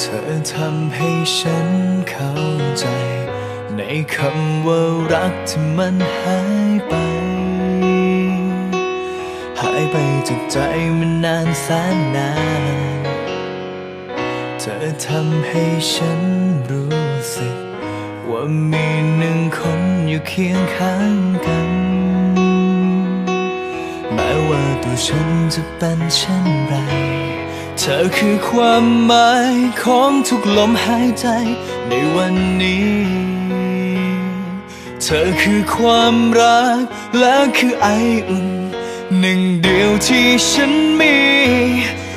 เธอทำให้ฉันเข้าใจ ในคำว่ารักที่มันหายไป หายไปจากใจมันนานแสนนาน ธอทำให้ฉันรู้สึก ว่ามีหนึ่งคนอยู่เคียงข้างกัน แม้ว่าตัวฉันจะเป็นเช่นไร เธอคือความหมายของทุกลมหายใจในวันนี้ เธอคือความรักและคือไออุ่น หนึ่งเดียวที่ฉันมี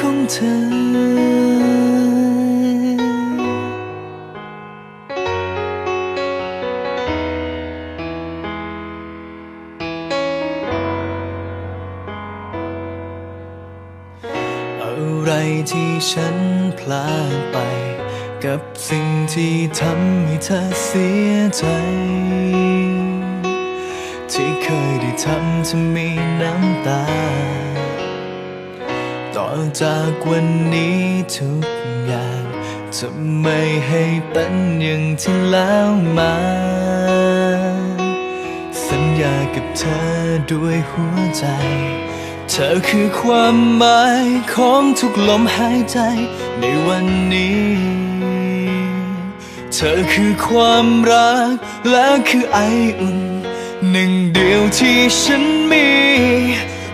ของเธออะไรที่ฉันพลาดไป กับสิ่งที่ทำให้เธอเสียใจ ที่เคยได้ทำเธอมีน้ำตา ต่อจากวันนี้ทุกอย่างจะไม่ให้เป็นอย่างที่แล้วมา สัญญากับเธอด้วยหัวใจ เธอคือความหมายของทุกลมหายใจในวันนี้ เธอคือความรักและคือไออุ่นหนึ่งเดียวที่ฉันมี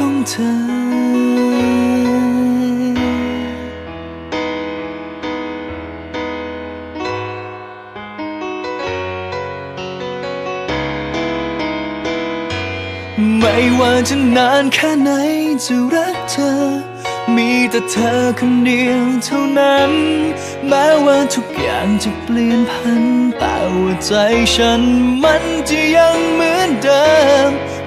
ของเธอ ไม่ว่าจะนานแค่ไหนจะรักเธอ มีแต่เธอคนเดียวเท่านั้น แม้ว่าทุกอย่างจะเปลี่ยนพันแต่ว่าใจฉันมันจะยัง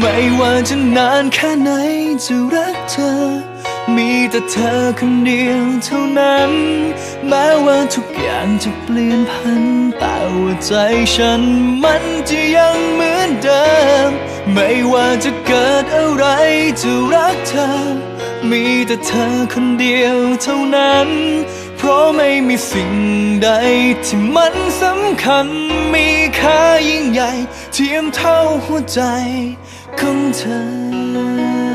ไม่ว่าจะนานแค่ไหนจะรักเธอ มีแต่เธอคนเดียวเท่านั้น แม้ว่าทุกอย่างจะเปลี่ยนพัน แต่ว่าใจฉันมันจะยังเหมือนเดิม ไม่ว่าจะเกิดอะไรจะรักเธอ มีแต่เธอคนเดียวเท่านั้น เพราะไม่มีสิ่งใดที่มันสำคัญมีค่า เทียมเท่าหัวใจของเธอ